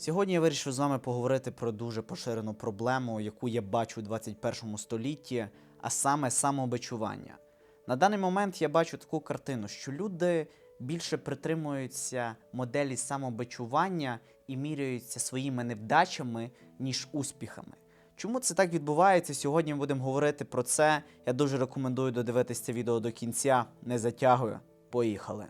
Сьогодні я вирішив з вами поговорити про дуже поширену проблему, яку я бачу у 21 столітті, а саме самобичування. На даний момент я бачу таку картину, що люди більше притримуються моделі самобичування і міряються своїми невдачами, ніж успіхами. Чому це так відбувається? Сьогодні ми будемо говорити про це. Я дуже рекомендую додивитися відео до кінця. Не затягую. Поїхали.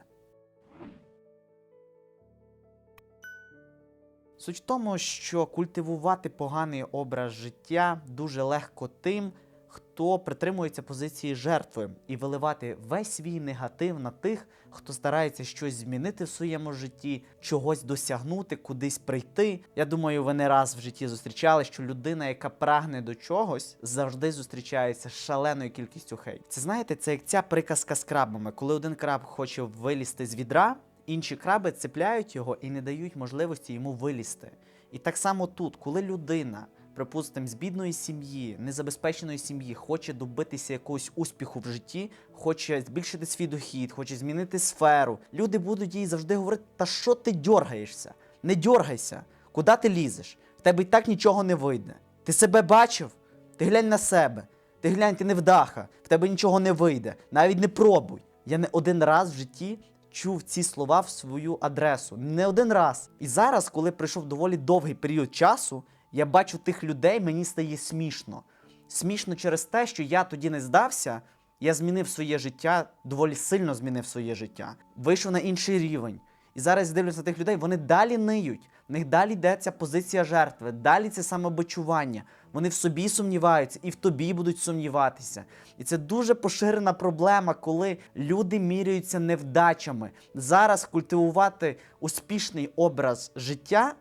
Суть в тому, що культивувати поганий образ життя дуже легко тим, хто притримується позиції жертви, і виливати весь свій негатив на тих, хто старається щось змінити в своєму житті, чогось досягнути, кудись прийти. Я думаю, ви не раз в житті зустрічали, що людина, яка прагне до чогось, завжди зустрічається з шаленою кількістю хейт. Це знаєте, це як ця приказка з крабами, коли один краб хоче вилізти з відра. Інші краби цепляють його і не дають можливості йому вилізти. І так само тут, коли людина, припустимо, з бідної сім'ї, незабезпеченої сім'ї, хоче добитися якогось успіху в житті, хоче збільшити свій дохід, хоче змінити сферу, люди будуть їй завжди говорити: та що ти дьоргаєшся? Не дьоргайся, куди ти лізеш? В тебе і так нічого не вийде. Ти себе бачив? Ти глянь на себе. Ти глянь, ти невдаха, в тебе нічого не вийде. Навіть не пробуй. Я не один раз в житті чув ці слова в свою адресу. Не один раз. І зараз, коли пройшов доволі довгий період часу, я бачу тих людей, мені стає смішно. Смішно через те, що я тоді не здався, я змінив своє життя, доволі сильно змінив своє життя. Вийшов на інший рівень. І зараз дивлюся тих людей, вони далі ниють. В них далі йде ця позиція жертви, далі це самобичування. Вони в собі сумніваються і в тобі будуть сумніватися. І це дуже поширена проблема, коли люди міряються невдачами. Зараз культивувати успішний образ життя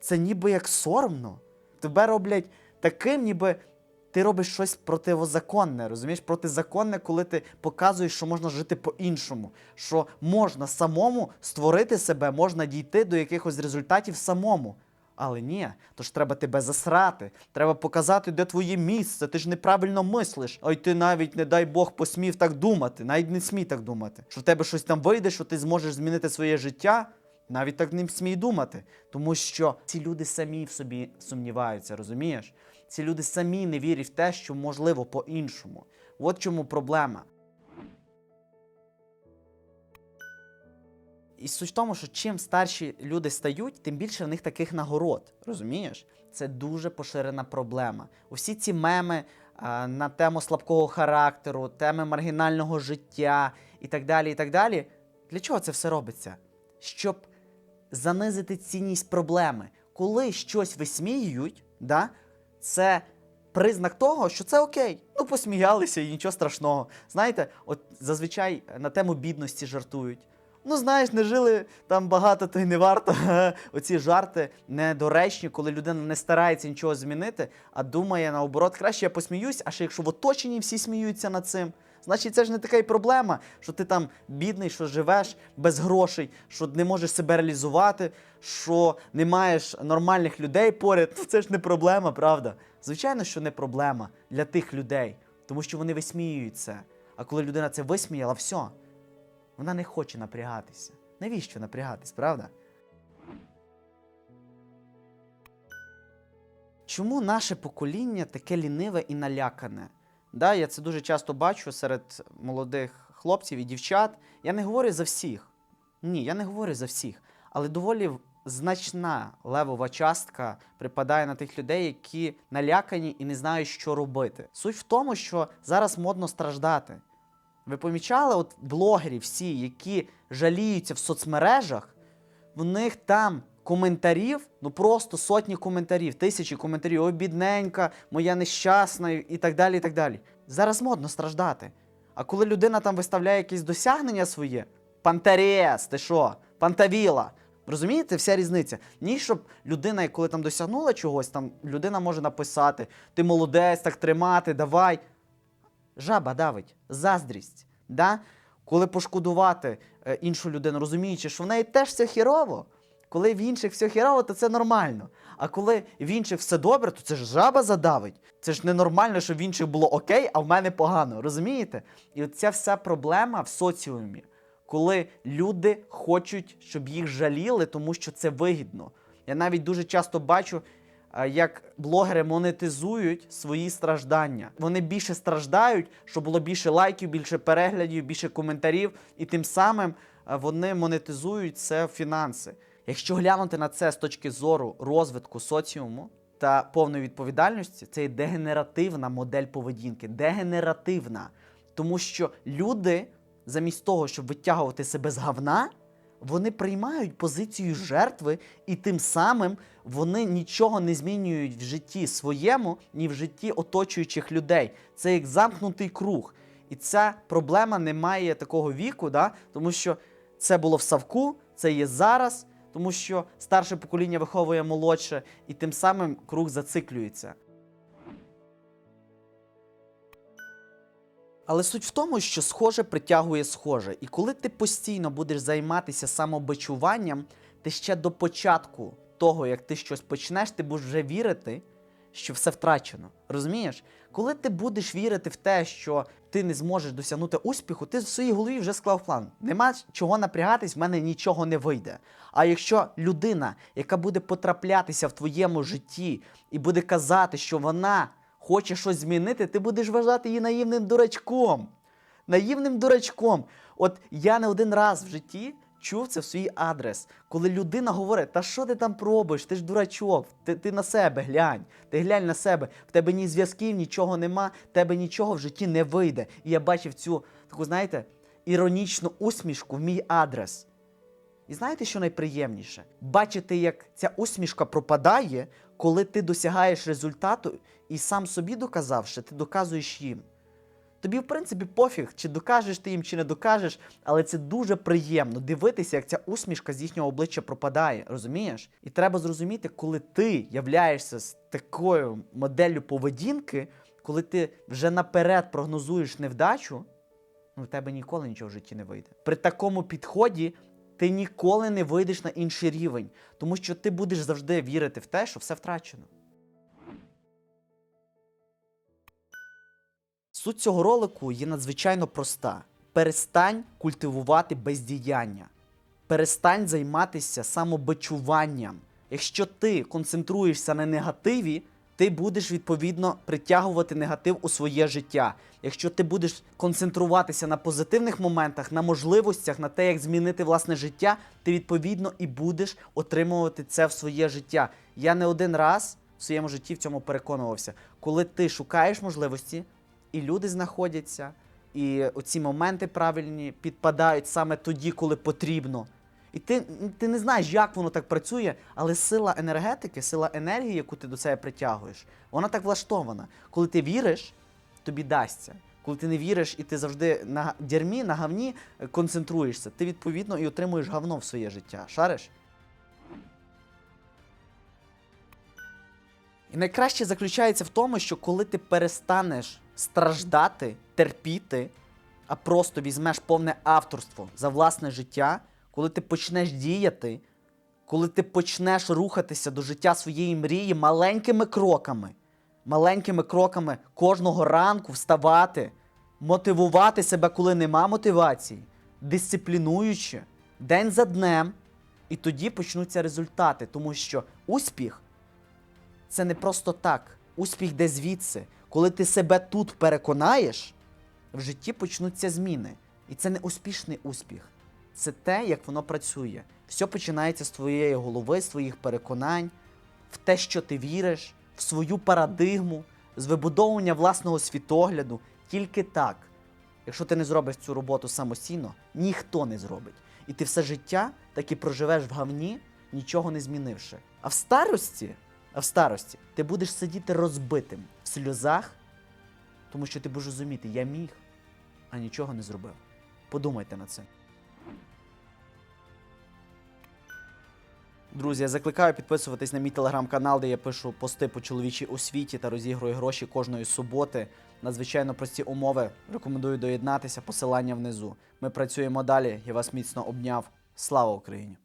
це ніби як соромно. Тебе роблять таким, ніби ти робиш щось противозаконне, розумієш? Протизаконне, коли ти показуєш, що можна жити по-іншому, що можна самому створити себе, можна дійти до якихось результатів самому. Але ні, то ж треба тебе засрати, треба показати, де твоє місце, ти ж неправильно мислиш. Ой, ти навіть, не дай Бог, посмів так думати, навіть не смій так думати. Що в тебе щось там вийде, що ти зможеш змінити своє життя. Навіть так не смій думати, тому що ці люди самі в собі сумніваються, розумієш? Ці люди самі не вірять в те, що можливо по-іншому. От чому проблема. І суть в тому, що чим старші люди стають, тим більше в них таких нагород. Розумієш? Це дуже поширена проблема. Усі ці меми а, на тему слабкого характеру, теми маргінального життя і так далі. і так далі. Для чого це все робиться? Щоб занизити цінність проблеми. Коли щось висміюють, да, це признак того, що це окей. Ну, посміялися і нічого страшного. Знаєте, от зазвичай на тему бідності жартують. Ну, знаєш, не жили там багато, то й не варто. Оці жарти недоречні, коли людина не старається нічого змінити, а думає наоборот, краще я посміюсь, а ще якщо в оточенні всі сміються над цим. Значить, це ж не така й проблема, що ти там бідний, що живеш без грошей, що не можеш себе реалізувати, що не маєш нормальних людей поряд. Це ж не проблема, правда? Звичайно, що не проблема для тих людей, тому що вони висміюють це. А коли людина це висміяла, все, вона не хоче напрягатися. Навіщо напрягатись, правда? Чому наше покоління таке ліниве і налякане? Да, я це дуже часто бачу серед молодих хлопців і дівчат. Я не говорю за всіх. Ні, я не говорю за всіх. Але доволі значна левова частка припадає на тих людей, які налякані і не знають, що робити. Суть в тому, що зараз модно страждати. Ви помічали, от блогери всі, які жаліються в соцмережах, в них там коментарів, ну просто сотні коментарів, тисячі коментарів, ой, бідненька, моя нещасна і так далі. і так далі. Зараз модно страждати. А коли людина там виставляє якісь досягнення своє, пантерес, ти що? Пантавіла. Розумієте, вся різниця. Ні, щоб людина, коли там досягнула чогось, там людина може написати: ти молодець, так тримати, давай. Жаба давить, заздрість. Да? Коли пошкодувати е, іншу людину, розуміючи, що в неї теж все хірово. Коли в інших все хірово, то це нормально. А коли в інших все добре, то це ж жаба задавить. Це ж ненормально, що в інших було окей, а в мене погано. Розумієте? І ця вся проблема в соціумі, коли люди хочуть, щоб їх жаліли, тому що це вигідно. Я навіть дуже часто бачу, як блогери монетизують свої страждання. Вони більше страждають, щоб було більше лайків, більше переглядів, більше коментарів, і тим самим вони монетизують це в фінанси. Якщо глянути на це з точки зору розвитку соціуму та повної відповідальності, це є дегенеративна модель поведінки. Дегенеративна. Тому що люди, замість того, щоб витягувати себе з говна, вони приймають позицію жертви, і тим самим вони нічого не змінюють в житті своєму, ні в житті оточуючих людей. Це як замкнутий круг. І ця проблема не має такого віку, да? тому що це було в Савку, це є зараз, тому що старше покоління виховує молодше, і тим самим круг зациклюється. Але суть в тому, що схоже притягує схоже. І коли ти постійно будеш займатися самобичуванням, ти ще до початку того, як ти щось почнеш, ти будеш вже вірити, що все втрачено. Розумієш? Коли ти будеш вірити в те, що ти не зможеш досягнути успіху, ти в своїй голові вже склав план. Нема чого напрягатись, в мене нічого не вийде. А якщо людина, яка буде потраплятися в твоєму житті і буде казати, що вона хоче щось змінити, ти будеш вважати її наївним дурачком. Наївним дурачком. От я не один раз в житті чув це в свій адрес, коли людина говорить: Та що ти там пробуєш? Ти ж дурачок, ти, ти на себе глянь, ти глянь на себе, в тебе ні зв'язків, нічого нема, в тебе нічого в житті не вийде. І я бачив цю таку, знаєте, іронічну усмішку в мій адрес. І знаєте, що найприємніше? Бачити, як ця усмішка пропадає, коли ти досягаєш результату і сам собі доказавши, ти доказуєш їм. Тобі, в принципі, пофіг, чи докажеш ти їм, чи не докажеш, але це дуже приємно дивитися, як ця усмішка з їхнього обличчя пропадає, розумієш? І треба зрозуміти, коли ти являєшся з такою моделлю поведінки, коли ти вже наперед прогнозуєш невдачу, ну в тебе ніколи нічого в житті не вийде. При такому підході ти ніколи не вийдеш на інший рівень, тому що ти будеш завжди вірити в те, що все втрачено. Суть цього ролику є надзвичайно проста: перестань культивувати бездіяння, перестань займатися самобичуванням. Якщо ти концентруєшся на негативі, ти будеш відповідно притягувати негатив у своє життя. Якщо ти будеш концентруватися на позитивних моментах, на можливостях, на те, як змінити власне життя, ти відповідно і будеш отримувати це в своє життя. Я не один раз в своєму житті в цьому переконувався. Коли ти шукаєш можливості, і люди знаходяться, і оці моменти правильні підпадають саме тоді, коли потрібно. І ти, ти не знаєш, як воно так працює, але сила енергетики, сила енергії, яку ти до себе притягуєш, вона так влаштована. Коли ти віриш, тобі дасться. Коли ти не віриш і ти завжди на дермі, на гавні е, концентруєшся, ти відповідно і отримуєш говно в своє життя. Шариш? І найкраще заключається в тому, що коли ти перестанеш страждати, терпіти, а просто візьмеш повне авторство за власне життя, коли ти почнеш діяти, коли ти почнеш рухатися до життя своєї мрії маленькими кроками, маленькими кроками кожного ранку вставати, мотивувати себе, коли нема мотивації, дисциплінуючи, день за днем, і тоді почнуться результати, тому що успіх це не просто так. Успіх де звідси. Коли ти себе тут переконаєш, в житті почнуться зміни. І це не успішний успіх. Це те, як воно працює. Все починається з твоєї голови, з твоїх переконань, в те, що ти віриш, в свою парадигму, з вибудовування власного світогляду. Тільки так. Якщо ти не зробиш цю роботу самостійно, ніхто не зробить. І ти все життя так і проживеш в гавні, нічого не змінивши. А в старості, в старості ти будеш сидіти розбитим в сльозах, тому що ти будеш розуміти, я міг, а нічого не зробив. Подумайте над цим. Друзі, я закликаю підписуватись на мій телеграм-канал, де я пишу пости по чоловічій освіті та розігрую гроші кожної суботи. Надзвичайно прості умови. Рекомендую доєднатися. Посилання внизу. Ми працюємо далі. Я вас міцно обняв. Слава Україні!